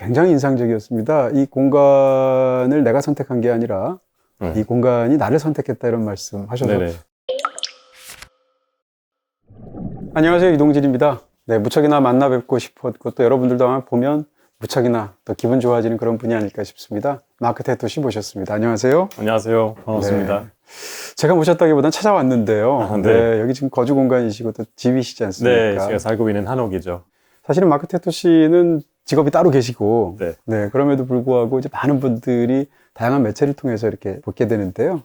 굉장히 인상적이었습니다. 이 공간을 내가 선택한 게 아니라 네. 이 공간이 나를 선택했다 이런 말씀 하셔서 네네. 안녕하세요 이동진입니다. 네 무척이나 만나 뵙고 싶었고 또 여러분들도 아마 보면 무척이나 또 기분 좋아지는 그런 분이 아닐까 싶습니다. 마크 테토 씨 모셨습니다. 안녕하세요. 안녕하세요. 반갑습니다. 네. 제가 모셨다기보다는 찾아왔는데요. 아, 네. 네. 여기 지금 거주 공간이시고 또 집이시지 네, 않습니까? 제가 살고 있는 한옥이죠. 사실은 마크 테토 씨는 직업이 따로 계시고 네. 그럼에도 불구하고 이제 많은 분들이 다양한 매체를 통해서 이렇게 보게 되는데요.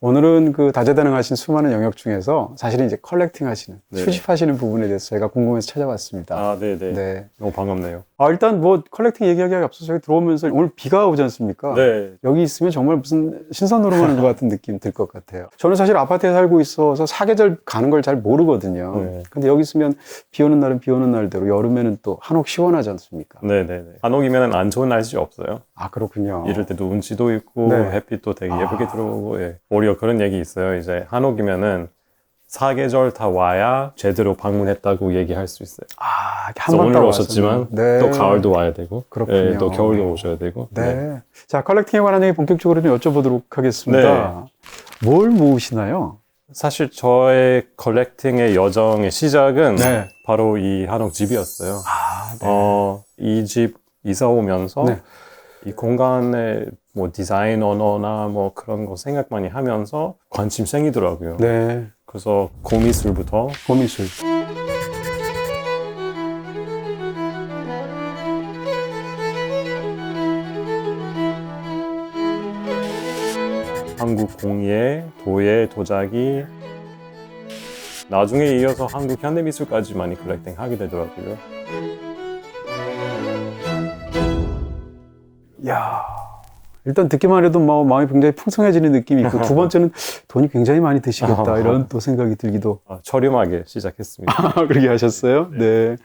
오늘은 그 다재다능하신 수많은 영역 중에서 사실은 이제 컬렉팅 하시는, 네. 수집하시는 부분에 대해서 저희가 궁금해서 찾아왔습니다. 아, 네네. 네. 너무 반갑네요. 아, 일단 뭐 컬렉팅 얘기하기 앞서서 저희 들어오면서 오늘 비가 오지 않습니까? 네. 여기 있으면 정말 무슨 신선으로 가는 것 같은 느낌 들 것 같아요. 저는 사실 아파트에 살고 있어서 사계절 가는 걸 잘 모르거든요. 네. 근데 여기 있으면 비 오는 날은 비 오는 날대로 여름에는 또 한옥 시원하지 않습니까? 네네네. 한옥이면 안 좋은 날씨 없어요. 아, 그렇군요. 이럴 때도 운치도 있고 네. 햇빛도 되게 예쁘게 아. 들어오고 예. 오히려 그런 얘기 있어요. 이제 한옥이면은 사계절 다 와야 제대로 방문했다고 얘기할 수 있어요. 아, 한번 오늘 딱 오셨지만. 네. 또 가을도 와야 되고 그렇군요. 예, 또 겨울도 오셔야 되고 네. 자, 컬렉팅에 관한 얘기 본격적으로 좀 여쭤보도록 하겠습니다. 뭘 모으시나요? 사실 저의 컬렉팅의 여정의 시작은 네. 바로 이 한옥 집이었어요. 아, 어, 이 집 이사 오면서 네. 이 공간에 뭐 디자인 언어나 뭐 그런 거 생각 많이 하면서 관심 생기더라고요. 네. 그래서 고미술부터 고미술. 한국 공예, 도예, 도자기 나중에 이어서 한국 현대미술까지 많이 컬렉팅 하게 되더라고요. 야 일단 듣기만 해도 뭐 마음이 굉장히 풍성해지는 느낌이 있고 두 번째는 돈이 굉장히 많이 드시겠다 이런 또 생각이 들기도 아, 저렴하게 시작했습니다. 그렇게 하셨어요? 네.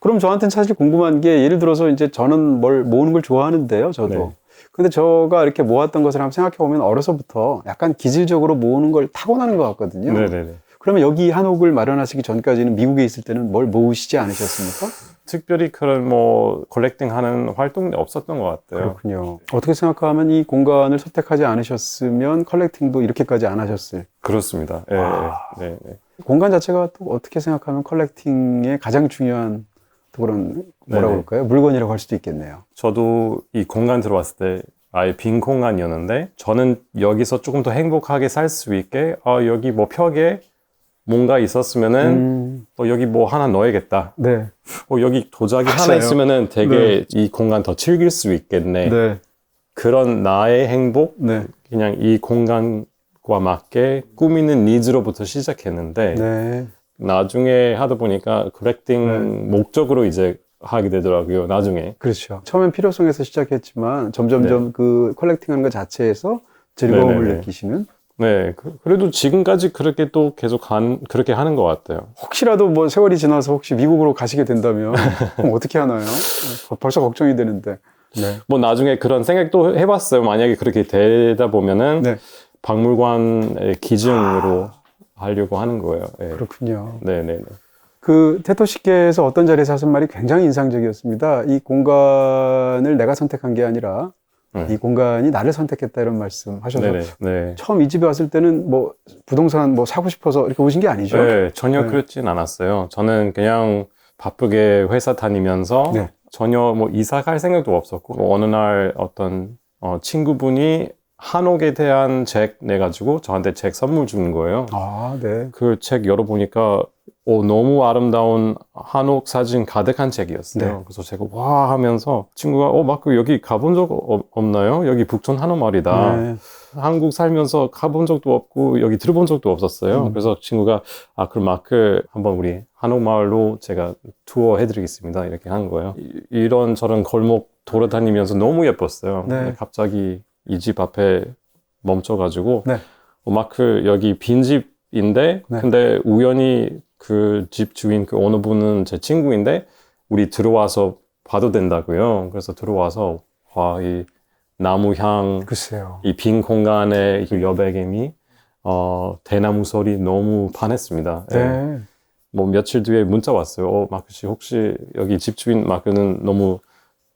그럼 저한테는 사실 궁금한 게 예를 들어서 이제 저는 뭘 모으는 걸 좋아하는데요, 저도. 네. 근데 저가 이렇게 모았던 것을 한번 생각해 보면 어려서부터 약간 기질적으로 모으는 걸 타고나는 것 같거든요. 네네네. 그러면 여기 한옥을 마련하시기 전까지는 미국에 있을 때는 뭘 모으시지 않으셨습니까? 특별히 그런 뭐 컬렉팅 하는 활동이 없었던 것 같아요. 그렇군요. 어떻게 생각하면 이 공간을 선택하지 않으셨으면 컬렉팅도 이렇게까지 안 하셨을. 그렇습니다. 예, 아. 예, 네, 네. 공간 자체가 또 어떻게 생각하면 컬렉팅의 가장 중요한 또 그런 뭐라고 네네. 그럴까요? 물건이라고 할 수도 있겠네요. 저도 이 공간 들어왔을 때 아예 빈 공간이었는데 저는 여기서 조금 더 행복하게 살 수 있게 아 여기 뭐 벽에 뭔가 있었으면은 음, 어, 여기 뭐 하나 넣어야겠다. 네. 어, 여기 도자기 하나 맞아요. 있으면은 되게 이 공간 더 즐길 수 있겠네. 네. 그런 나의 행복 네. 그냥 이 공간과 맞게 꾸미는 니즈로부터 시작했는데 네. 나중에 하다 보니까 컬렉팅 목적으로 이제 하게 되더라고요. 나중에. 그렇죠. 처음엔 필요성에서 시작했지만 점점점 그 컬렉팅하는 것 자체에서 즐거움을 네네네. 느끼시는 네, 그, 래도 지금까지 그렇게 또 계속 한, 그렇게 하는 것 같아요. 혹시라도 뭐 세월이 지나서 혹시 미국으로 가시게 된다면 그럼 어떻게 하나요? 어, 벌써 걱정이 되는데. 네. 뭐 나중에 그런 생각도 해봤어요. 만약에 그렇게 되다 보면은 네. 박물관의 기증으로 하려고 하는 거예요. 네. 그렇군요. 네, 네, 네. 그 테토 씨께서 어떤 자리에서 하신 말이 굉장히 인상적이었습니다. 이 공간을 내가 선택한 게 아니라 네. 이 공간이 나를 선택했다 이런 말씀 하셔서 네. 처음 이 집에 왔을 때는 뭐 부동산 뭐 사고 싶어서 이렇게 오신 게 아니죠? 네, 전혀 네. 그렇진 않았어요. 저는 그냥 바쁘게 회사 다니면서 네. 전혀 뭐 이사 갈 생각도 없었고 뭐 어느 날 어떤 어, 친구분이 한옥에 대한 책 내가지고 저한테 책 선물 주는 거예요. 아, 네. 그 책 열어보니까 오, 너무 아름다운 한옥 사진 가득한 책이었어요. 네. 그래서 제가 와 하면서 친구가 어 마크 여기 가본 적 어- 없나요? 여기 북촌 한옥마을이다. 네. 한국 살면서 가본 적도 없고 여기 들어본 적도 없었어요. 음. 그래서 친구가 아 그럼 마크 한번 우리 한옥마을로 제가 투어 해드리겠습니다. 이렇게 한 거예요. 이, 런 저런 골목 돌아다니면서 너무 예뻤어요. 네. 갑자기 이 집 앞에 멈춰가지고 네. 어, 마크 여기 빈 집인데 네. 근데 우연히 그 집 주인 그 어느 분은 제 친구인데 우리 들어와서 봐도 된다고요. 그래서 들어와서 와 이 나무 향 글쎄요. 이 빈 공간의 그 여백임이 어, 대나무 소리 너무 반했습니다. 예. 네. 뭐 며칠 뒤에 문자 왔어요. 어, 마크 씨 혹시 여기 집 주인 마크는 너무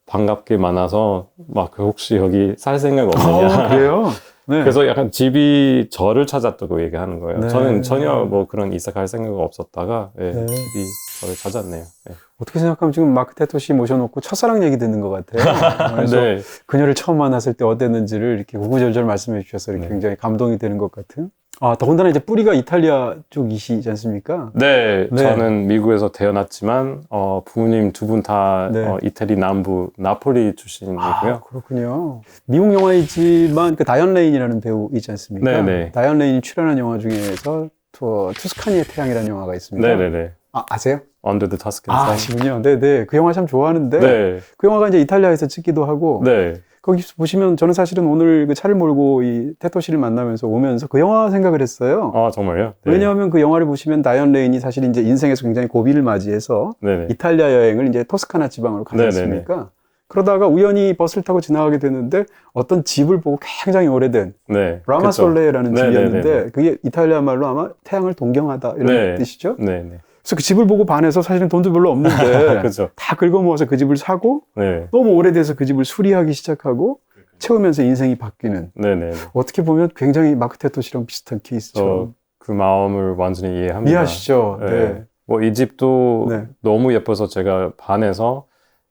반갑게 만나서 막그 혹시 여기 살 생각 없느냐. 아, 그래요? 네. 그래서 약간 집이 저를 찾았다고 얘기하는 거예요. 네. 저는 전혀 뭐 그런 이사 갈 생각 없었다가 예, 네. 집이 저를 찾았네요. 예. 어떻게 생각하면 지금 마크 테토 씨 모셔놓고 첫사랑 얘기 듣는 것 같아요. 그래서 네. 그녀를 처음 만났을 때 어땠는지를 이렇게 구구절절 말씀해 주셔서 이렇게 네. 굉장히 감동이 되는 것 같은. 아, 더군다나 이제 뿌리가 이탈리아 쪽이시지 않습니까? 네, 네. 저는 미국에서 태어났지만 어, 부모님 두 분다 네. 어, 이태리 남부 나폴리 출신이고요. 아, 그렇군요. 미국 영화이지만 그 다이언 레인이라는 배우 있지 않습니까? 네, 네. 다이언 레인이 출연한 영화 중에서 투, 투스카니의 태양이라는 영화가 있습니다. 네 네 네. 아, 아세요? Under the Tuscan 아. 아시군요. 네 네. 그 영화 참 좋아하는데 네, 그 영화가 이제 이탈리아에서 찍기도 하고 네, 거기 보시면 저는 사실은 오늘 그 차를 몰고 이 테토 씨를 만나면서 오면서 그 영화 생각을 했어요. 아 정말요? 네. 왜냐하면 그 영화를 보시면 다이언 레인이 사실 이제 인생에서 굉장히 고비를 맞이해서 네네. 이탈리아 여행을 이제 토스카나 지방으로 가지. 않습니까? 그러다가 우연히 버스를 타고 지나가게 되는데 어떤 집을 보고 굉장히 오래된 네. 라마솔레라는. 집이었는데 그게 이탈리아 말로 아마 태양을 동경하다 이런 네. 뜻이죠. 네 네. 그래서 그 집을 보고 반해서 사실은 돈도 별로 없는데 그죠. 다 긁어모아서 그 집을 사고 네. 너무 오래돼서 그 집을 수리하기 시작하고 채우면서 인생이 바뀌는 네네. 어떻게 보면 굉장히 마크 테토 씨랑 비슷한 케이스죠. 그 마음을 완전히 이해합니다. 이해하시죠? 네. 네. 뭐이 집도 네. 너무 예뻐서 제가 반해서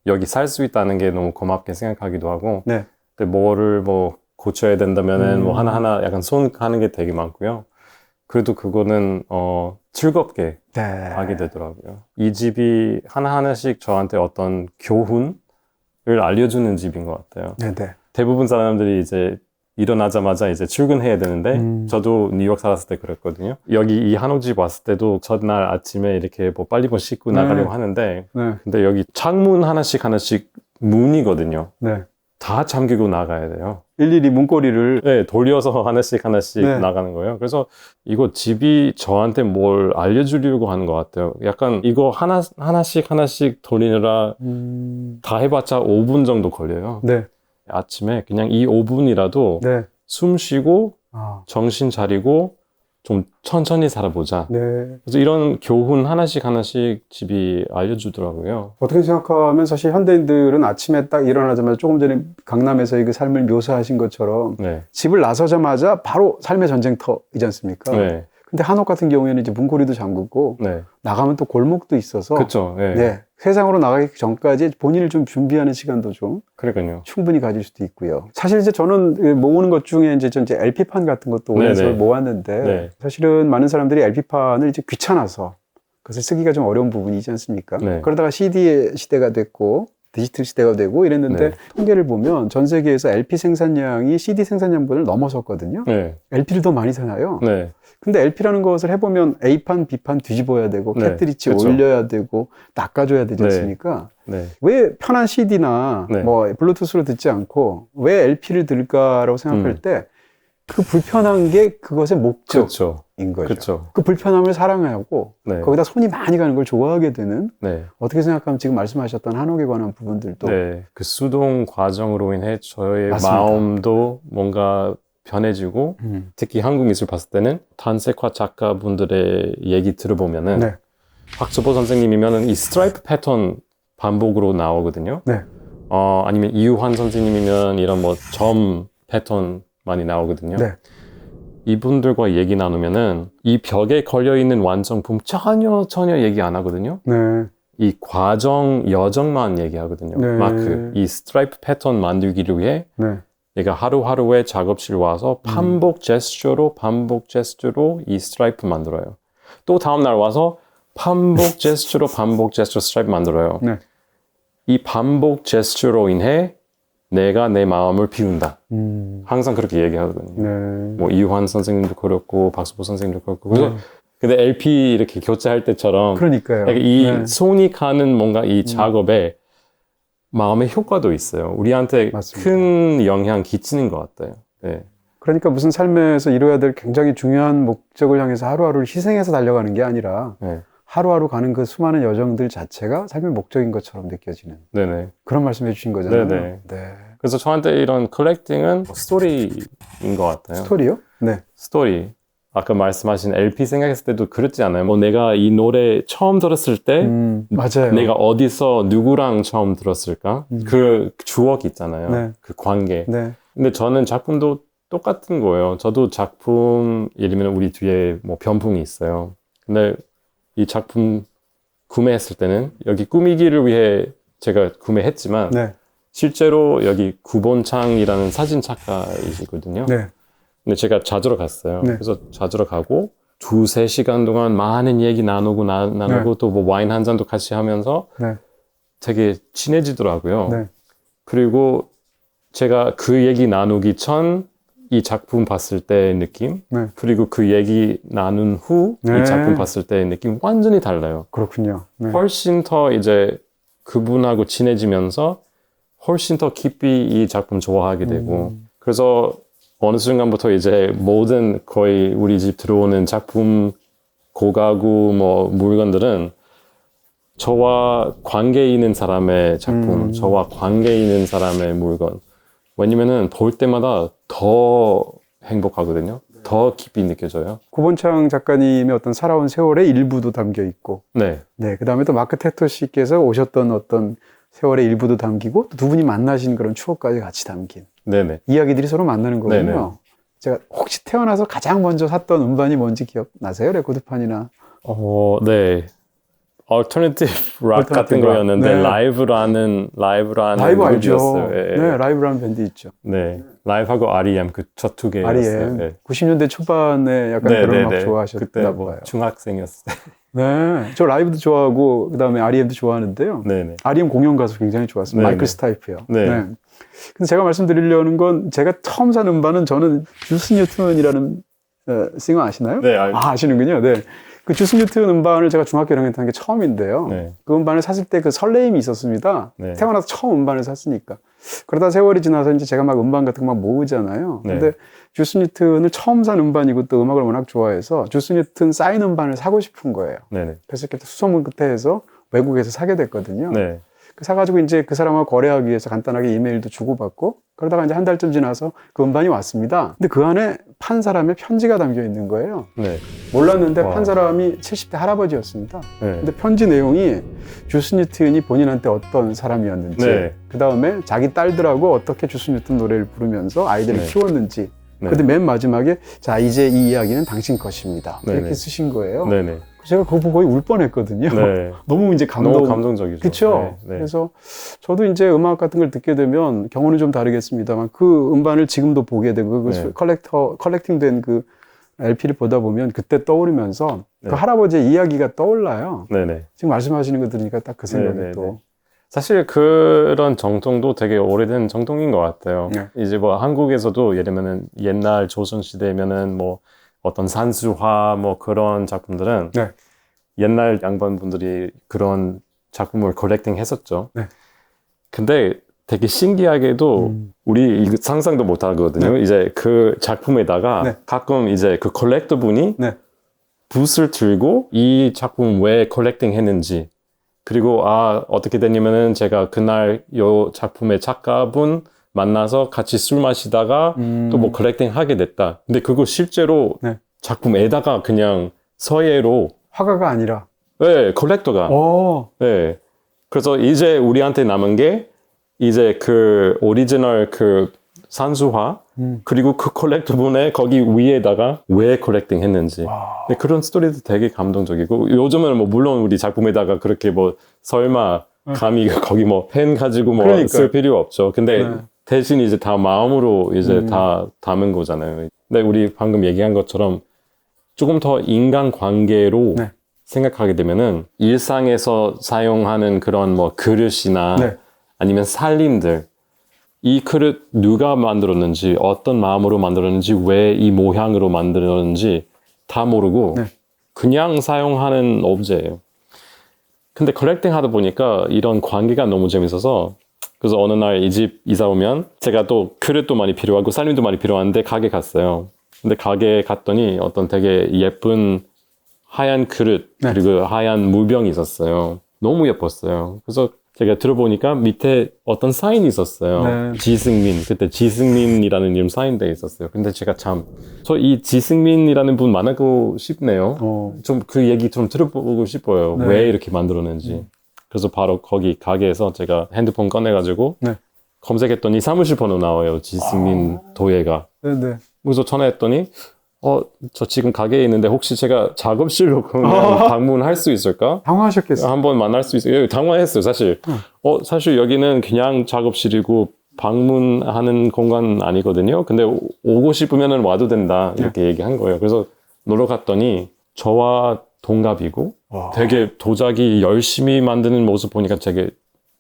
여기 살 수 있다는 게 너무 고맙게 생각하기도 하고 네. 근데 뭐를 뭐 고쳐야 된다면은 음. 뭐 하나하나 약간 손 가는 게 되게 많고요. 그래도 그거는 어 즐겁게 네. 하게 되더라고요. 이 집이 하나하나씩 저한테 어떤 교훈을 알려주는 집인 것 같아요. 네 네. 대부분 사람들이 이제 일어나자마자 이제 출근해야 되는데 음. 저도 뉴욕 살았을 때 그랬거든요. 여기 이 한옥집 왔을 때도 첫날 아침에 이렇게 뭐 빨리 뭐 씻고 네. 나가려고 하는데 네. 근데 여기 창문 하나씩 하나씩 문이거든요. 네. 다 잠기고 나가야 돼요. 일일이 문고리를 네, 돌려서 하나씩 하나씩 네. 나가는 거예요. 그래서 이거 집이 저한테 뭘 알려주려고 하는 것 같아요. 약간 이거 하나, 하나씩 하나씩 돌리느라 음... 다 해봤자 5분 정도 걸려요. 네. 아침에 그냥 이 5분이라도 네. 숨 쉬고 아. 정신 차리고 좀 천천히 살아보자. 네. 그래서 이런 교훈 하나씩 하나씩 집이 알려주더라고요. 어떻게 생각하면 사실 현대인들은 아침에 딱 일어나자마자 조금 전에 강남에서의 그 삶을 묘사하신 것처럼 네. 집을 나서자마자 바로 삶의 전쟁터이지 않습니까? 네. 근데 한옥 같은 경우에는 이제 문고리도 잠그고 네. 나가면 또 골목도 있어서 그쵸. 네. 네. 세상으로 나가기 전까지 본인을 좀 준비하는 시간도 좀 그러니까요. 충분히 가질 수도 있고요. 사실 이제 저는 그 모으는 것 중에 이제 전 이제 LP판 같은 것도 네네. 오래서 모았는데 네. 사실은 많은 사람들이 LP판을 이제 귀찮아서 그것을 쓰기가 좀 어려운 부분이지 않습니까? 네. 그러다가 CD의 시대가 됐고 디지털 시대가 되고 이랬는데 네. 통계를 보면 전 세계에서 LP 생산량이 CD 생산량보다는 넘어섰거든요. 네. LP를 더 많이 사나요? 네. 근데 LP라는 것을 해보면 A판, B판 뒤집어야 되고 네, 캐트리치 그쵸. 올려야 되고 낚아줘야 되지 네. 않습니까? 네. 왜 편한 CD나 네. 뭐 블루투스로 듣지 않고 왜 LP를 들을까라고 생각할 음. 때 그 불편한 게 그것의 목적인 그렇죠. 거죠. 그렇죠. 그 불편함을 사랑하고 네. 거기다 손이 많이 가는 걸 좋아하게 되는 네. 어떻게 생각하면 지금 말씀하셨던 한옥에 관한 부분들도 네. 그 수동 과정으로 인해 저의 맞습니다. 마음도 뭔가 변해지고 음. 특히 한국 미술 봤을 때는 탄색화 작가분들의 얘기 들어보면은 네. 박수보 선생님이면은 이 스트라이프 패턴 반복으로 나오거든요. 네. 어, 아니면 이유환 선생님이면 이런 뭐 점 패턴 많이 나오거든요. 네. 이분들과 얘기 나누면은 이 벽에 걸려 있는 완성품 전혀 전혀 얘기 안 하거든요. 네. 이 과정 여정만 얘기하거든요. 네. 마크 이 스트라이프 패턴 만들기를 위해 네. 내가 하루하루에 작업실 와서 음. 반복 제스처로 반복 제스처로 이 스트라이프 만들어요. 또 다음 날 와서 반복 제스처로 반복 제스처 스트라이프 만들어요. 네. 이 반복 제스처로 인해 내가 내 마음을 비운다. 음. 항상 그렇게 얘기하거든요. 네. 뭐 이유환 선생님도 그렇고 박수보 선생님도 그렇고 그래서 네. 근데 LP 이렇게 교체할 때처럼 그러니까요. 이 네. 음. 손이 가는 뭔가 이 작업에 마음의 효과도 있어요. 우리한테 맞습니다. 큰 영향 끼치는 것 같아요. 네. 그러니까 무슨 삶에서 이루어야 될 굉장히 중요한 목적을 향해서 하루하루를 희생해서 달려가는 게 아니라 네. 하루하루 가는 그 수많은 여정들 자체가 삶의 목적인 것처럼 느껴지는 네네. 그런 말씀 해 주신 거잖아요. 네네. 네. 그래서 저한테 이런 컬렉팅은 스토리인 것 같아요. 스토리요? 네. 스토리. 아까 말씀하신 LP 생각했을 때도 그렇지 않아요? 뭐 내가 이 노래 처음 들었을 때 음, 맞아요. 내가 어디서 누구랑 처음 들었을까? 음. 그 추억 있잖아요. 네. 그 관계. 네. 근데 저는 작품도 똑같은 거예요. 저도 작품, 예를 들면 우리 뒤에 뭐 변풍이 있어요. 근데 이 작품 구매했을 때는 여기 꾸미기를 위해 제가 구매했지만 네. 실제로 여기 구본창이라는 사진 작가이시거든요. 네. 근데 제가 자주러 갔어요. 네. 그래서 자주러 가고 두세 시간 동안 많은 얘기 나누고 나, 나누고 또뭐 와인 한 잔도 같이 하면서 네. 되게 친해지더라고요. 네. 그리고 제가 그 얘기 나누기 전 이 작품 봤을 때의 느낌, 네. 그리고 그 얘기 나눈 후이 네. 작품 봤을 때의 느낌 완전히 달라요. 그렇군요. 네. 훨씬 더 이제 그분하고 친해지면서 훨씬 더 깊이 이 작품 좋아하게 되고 음. 그래서 어느 순간부터 이제 모든 거의 우리 집 들어오는 작품 고가구 뭐 물건들은 저와 관계 있는 사람의 작품, 음. 저와 관계 있는 사람의 물건. 왜냐면은 볼 때마다 더 행복하거든요. 더 깊이 느껴져요. 구본창 작가님의 어떤 살아온 세월의 일부도 담겨 있고, 네, 네, 그 다음에 또 마크 테토 씨께서 오셨던 어떤 세월의 일부도 담기고, 또 두 분이 만나신 그런 추억까지 같이 담긴 네네. 이야기들이 서로 만나는 거군요. 네네. 제가 혹시 태어나서 가장 먼저 샀던 음반이 뭔지 기억나세요? 레코드판이나. 어, 네. 얼터너티브 락 Alternative 같은 rock. 거였는데 네. 라이브라는 라이브라는 라이브 알죠? 그룹이었어요. 예, 예. 네, 라이브라는 밴드 있죠. 네. 라이브하고 R.E.M. 그 첫 두 개였어요. R.E.M. 예. 90년대 초반에 약간 네, 그런 네, 음악 네. 좋아하셨나 그때 뭐 봐요. 중학생이었어요. 네, 저 라이브도 좋아하고 그다음에 R.E.M도 좋아하는데요. 네 네. R.E.M 공연 가수 굉장히 좋았어요. 네, 마이클 네. 스타이프요. 네. 근데 제가 말씀드리려는 건 제가 처음 산 음반은 저는 주스 뉴튼이라는 어, 싱어 아시나요? 네, 알죠. 아, 아시는군요. 네. 그 주스 뉴튼 음반을 제가 중학교 1학년 때 한 게 처음인데요. 네. 그 음반을 샀을 때 그 설레임이 있었습니다. 네. 태어나서 처음 음반을 샀으니까. 그러다 세월이 지나서 이제 제가 막 음반 같은 거 막 모으잖아요. 네. 근데 주스 뉴튼을 처음 산 음반이고 또 음악을 워낙 좋아해서 주스 뉴튼 사인 음반을 사고 싶은 거예요. 네네. 그래서 이렇게 수소문 끝에 해서 외국에서 사게 됐거든요. 네. 그 사가지고 이제 그 사람하고 거래하기 위해서 간단하게 이메일도 주고받고 그러다가 이제 한 달쯤 지나서 그 음반이 왔습니다. 근데 그 안에 판 사람의 편지가 담겨 있는 거예요. 네. 몰랐는데 와. 판 사람이 70대 할아버지였습니다. 네. 근데 편지 내용이 주스 뉴튼이 본인한테 어떤 사람이었는지, 네. 그 다음에 자기 딸들하고 어떻게 주스 뉴튼 노래를 부르면서 아이들을 네. 키웠는지. 네. 근데 맨 마지막에 자 이제 이 이야기는 당신 것입니다. 네, 이렇게 네. 쓰신 거예요. 네 네. 제가 그거 보고 거의 울 뻔했거든요. 네. 너무 이제 감동. 너무 감동적이죠. 그렇죠. 네. 네. 그래서 저도 이제 음악 같은 걸 듣게 되면 경우는 좀 다르겠습니다만 그 음반을 지금도 보게 되고 그 네. 컬렉터 컬렉팅된 그 LP를 보다 보면 그때 떠오르면서 네. 그 할아버지의 이야기가 떠올라요. 네네. 지금 말씀하시는 거 들으니까 딱 그 생각이 네, 네, 또. 사실 그런 정통도 되게 오래된 정통인 것 같아요. 네. 이제 뭐 한국에서도 예를 들면은 옛날 조선 시대면은 뭐 어떤 산수화 뭐 그런 작품들은 네. 옛날 양반분들이 그런 작품을 컬렉팅 했었죠. 네. 근데 되게 신기하게도 음. 우리 이거 상상도 못 하거든요. 이제 그 작품에다가 네. 가끔 이제 그 컬렉터 분이 네. 붓을 들고 이 작품 왜 컬렉팅 했는지 그리고 아 어떻게 됐냐면은 제가 그날 요 작품의 작가분 만나서 같이 술 마시다가 음. 또뭐 컬렉팅 하게 됐다. 근데 그거 실제로 네. 작품에다가 그냥 서예로 화가가 아니라. 네, 컬렉터가 어. 네. 그래서 이제 우리한테 남은 게 이제 그 오리지널 그 산수화 음. 그리고 그 컬렉터 분의 거기 위에다가 왜 컬렉팅 했는지 와. 근데 그런 스토리도 되게 감동적이고 요즘은 뭐 물론 우리 작품에다가 그렇게 뭐 설마 감히 거기 뭐 펜 가지고 뭐. 쓸 필요 없죠. 근데 네. 대신 이제 다 마음으로 이제 음. 다 담은 거잖아요. 근데 우리 방금 얘기한 것처럼 조금 더 인간 관계로 네. 생각하게 되면은 일상에서 사용하는 그런 뭐 그릇이나 네. 아니면 살림들 이 그릇 누가 만들었는지 어떤 마음으로 만들었는지 왜 이 모양으로 만들었는지 다 모르고 네. 그냥 사용하는 오브제예요. 근데 컬렉팅 하다 보니까 이런 관계가 너무 재밌어서 그래서 어느 날 이 집 이사 오면 제가 또 그릇도 많이 필요하고 살림도 많이 필요한데 가게 갔어요. 근데 가게에 갔더니 어떤 되게 예쁜 하얀 그릇 네. 그리고 하얀 물병이 있었어요. 너무 예뻤어요. 그래서 제가 들어보니까 밑에 어떤 사인이 있었어요. 네. 지승민. 그때 지승민이라는 이름 사인돼 있었어요. 근데 제가 참, 저 이 지승민이라는 분 만나고 싶네요. 어, 좀그 얘기 좀 들어보고 싶어요. 네. 왜 이렇게 만들었는지. 그래서 바로 거기 가게에서 제가 핸드폰 꺼내가지고 네. 검색했더니 사무실 번호 나와요. 지승민 도예가. 네네. 그래서 전화했더니 어, 저 지금 가게에 있는데 혹시 제가 작업실로 그냥 방문할 수 있을까? 당황하셨겠어요. 한번 만날 수 있어요. 당황했어요, 사실. 어, 사실 여기는 그냥 작업실이고 방문하는 공간 아니거든요. 근데 오- 오고 싶으면 와도 된다. 이렇게 얘기한 거예요. 그래서 놀러 갔더니 저와 동갑이고 와, 되게 도자기 열심히 만드는 모습 보니까 되게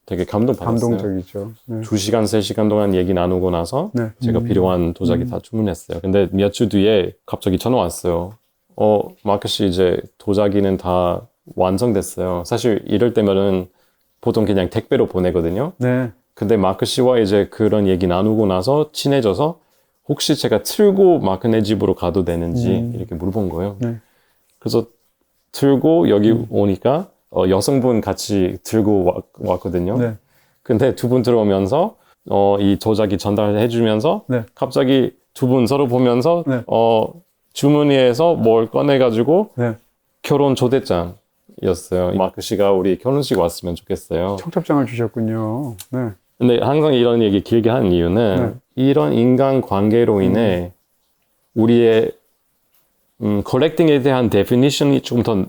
되게 감동받았어요. 감동적이죠. 네. 두 시간, 세 시간 동안 얘기 나누고 나서 네. 제가 음. 필요한 도자기 다 주문했어요. 근데 몇 주 뒤에 갑자기 전화 왔어요. 어, 마크 씨 이제 도자기는 다 완성됐어요. 사실 이럴 때면은 보통 그냥 택배로 보내거든요. 네. 근데 마크 씨와 이제 그런 얘기 나누고 나서 친해져서 혹시 제가 틀고 마크네 집으로 가도 되는지 음. 이렇게 물어본 거예요. 네. 그래서 들고 여기 음. 오니까 어, 여성분 같이 들고 왔, 왔거든요. 네. 근데 두 분 들어오면서 어, 이 도자기 전달해 주면서 네. 갑자기 두 분 서로 보면서 네. 어, 주머니에서 뭘 꺼내 가지고 네. 결혼 초대장이었어요. 마크 씨가 우리 결혼식 왔으면 좋겠어요. 청첩장을 주셨군요. 네. 근데 항상 이런 얘기 길게 하는 이유는 네. 이런 인간 관계로 인해 우리의 음, 컬렉팅에 대한 데피니션이 좀더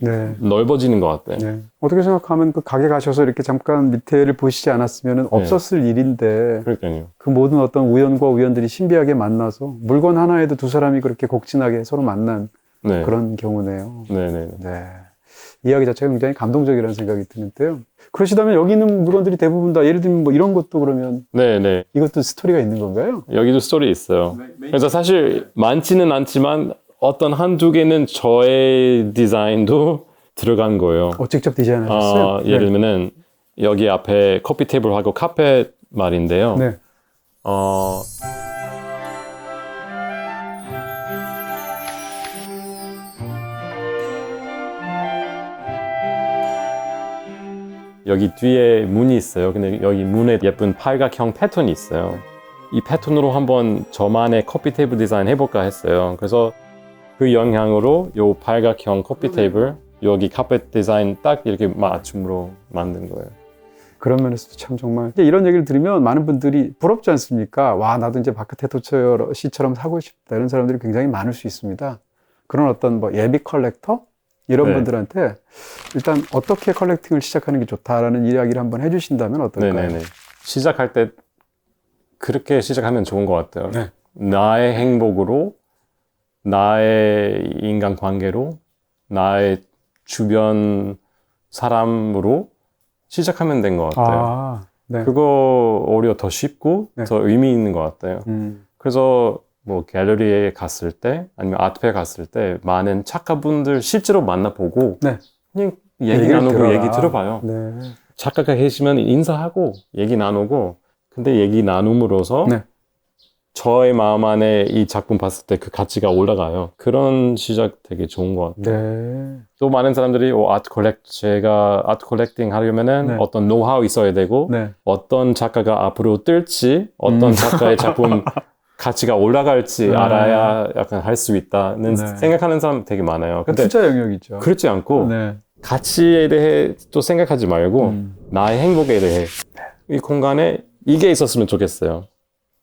네. 넓어지는 것 같아요. 네. 어떻게 생각하면 그 가게 가셔서 이렇게 잠깐 밑에를 보시지 않았으면 없었을 일인데 그러니까요. 그 모든 어떤 우연과 우연들이 신비하게 만나서 물건 하나에도 두 사람이 그렇게 곡진하게 서로 만난 네. 그런 경우네요. 네네. 네. 이야기 자체가 굉장히 감동적이라는 생각이 드는데요. 그러시다면 여기 있는 물건들이 대부분 다 예를 들면 뭐 이런 것도 그러면 네네. 이것도 스토리가 있는 건가요? 여기도 스토리 있어요. 그래서 사실 많지는 않지만 어떤 한두 개는 저의 디자인도 들어간 거예요. 어, 직접 디자인하셨어요? 어, 예를 들면은 여기 앞에 커피 테이블하고 카페 말인데요. 네. 어, 여기 뒤에 문이 있어요. 근데 여기 문에 예쁜 팔각형 패턴이 있어요. 이 패턴으로 한번 저만의 커피 테이블 디자인 해볼까 했어요. 그래서 그 영향으로 요 팔각형 커피 테이블 여기 카펫 디자인 딱 이렇게 맞춤으로 만든 거예요. 그런 면에서도 참 정말 이런 얘기를 들으면 많은 분들이 부럽지 않습니까? 와 나도 이제 바크테토처 씨처럼 사고 싶다 이런 사람들이 굉장히 많을 수 있습니다. 그런 어떤 뭐 예비 컬렉터 이런 네. 분들한테 일단 어떻게 컬렉팅을 시작하는 게 좋다라는 이야기를 한번 해주신다면 어떨까요? 네네네. 시작할 때 그렇게 시작하면 좋은 것 같아요. 네. 나의 행복으로, 나의 인간 관계로, 나의 주변 사람으로 시작하면 된 것 같아요. 아, 네. 그거 오히려 더 쉽고 네. 더 의미 있는 것 같아요. 음, 그래서 뭐 갤러리에 갔을 때 아니면 아트페 갔을 때 많은 작가분들 실제로 만나보고 네. 그냥 얘기 나누고 들어라. 얘기 들어봐요. 네. 작가가 계시면 인사하고 얘기 나누고 근데 얘기 나눔으로써 네. 저의 마음 안에 이 작품 봤을 때 그 가치가 올라가요. 그런 시작 되게 좋은 것 같아요. 네. 또 많은 사람들이 어, 아트 컬렉 제가 아트 컬렉팅 하려면은 네. 어떤 노하우 있어야 되고 네. 어떤 작가가 앞으로 뜰지 어떤 음. 작가의 작품 가치가 올라갈지 네. 알아야 약간 할 수 있다는 네. 생각하는 사람 되게 많아요. 근데 투자 영역이죠. 그렇지 않고 네. 가치에 대해 또 생각하지 말고 음. 나의 행복에 대해 이 공간에 이게 있었으면 좋겠어요.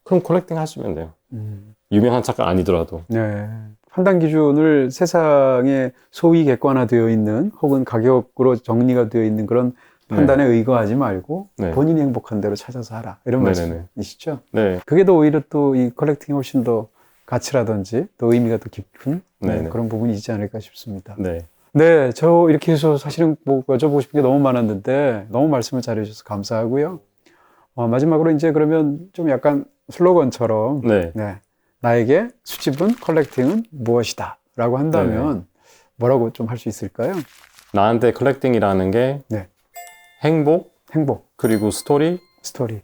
그럼 컬렉팅 하시면 돼요. 음. 유명한 작가 아니더라도. 네. 판단 기준을 세상에 소위 객관화되어 있는 혹은 가격으로 정리가 되어 있는 그런 판단에 의거하지 말고 네. 본인이 행복한 대로 찾아서 하라 이런 네네네. 말씀이시죠? 네. 그게 더 오히려 또 이 컬렉팅이 훨씬 더 가치라든지 또 의미가 더 깊은 네. 그런 부분이 있지 않을까 싶습니다. 네. 네, 저 이렇게 해서 사실은 뭐 여쭤보고 싶은 게 너무 많았는데 너무 말씀을 잘해주셔서 감사하고요. 어, 마지막으로 이제 그러면 좀 약간 슬로건처럼 네. 네. 나에게 수집은 컬렉팅은 무엇이다 라고 한다면 뭐라고 좀 할 수 있을까요? 나한테 컬렉팅이라는 게 네. 행복, 행복, 그리고 스토리, 스토리.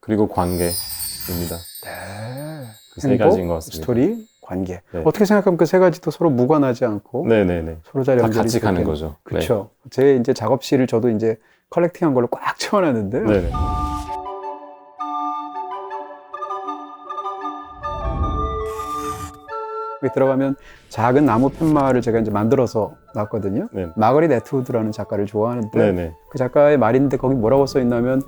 그리고 관계입니다. 네. 그세 가지인 것 같습니다. 스토리, 관계. 네. 어떻게 생각하면 그 세 가지도 서로 무관하지 않고 네네네. 서로 잘다 연결이 같이 가는 거죠. 네. 그렇죠. 제 이제 작업실을 저도 이제 컬렉팅한 걸로 꽉 채워놨는데요. 네. 여기 들어가면 작은 나무 팻말을 제가 이제 만들어서 놨거든요. 네. 마거릿 에트우드라는 작가를 좋아하는데 네네. 그 작가의 말인데 거기 뭐라고 써 있냐면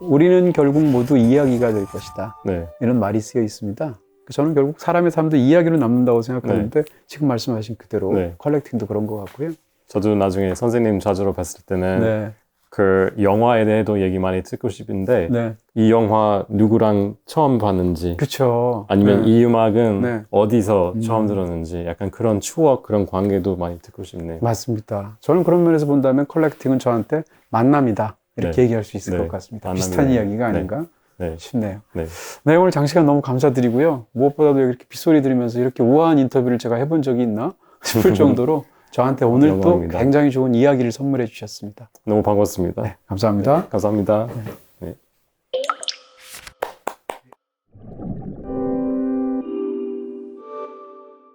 우리는 결국 모두 이야기가 될 것이다. 네. 이런 말이 쓰여 있습니다. 저는 결국 사람의 삶도 이야기로 남는다고 생각하는데 지금 말씀하신 그대로 네. 컬렉팅도 그런 것 같고요. 저도 나중에 선생님 자주로 뵀을 때는 네, 그 영화에 대해도 얘기 많이 듣고 싶은데 네, 이 영화 누구랑 처음 봤는지 그렇죠. 아니면 네. 이 음악은 네. 어디서 음. 처음 들었는지 약간 그런 추억 그런 관계도 많이 듣고 싶네요. 맞습니다. 저는 그런 면에서 본다면 컬렉팅은 저한테 만남이다 이렇게 네. 얘기할 수 있을 네. 것 같습니다. 만남이다. 비슷한 이야기가 네. 아닌가 네. 싶네요. 네. 네, 오늘 장시간 너무 감사드리고요. 무엇보다도 이렇게 빗소리 들으면서 이렇게 우아한 인터뷰를 제가 해본 적이 있나 싶을 정도로 저한테 오늘 또. 굉장히 좋은 이야기를 선물해 주셨습니다. 너무 반갑습니다. 네, 감사합니다. 감사합니다.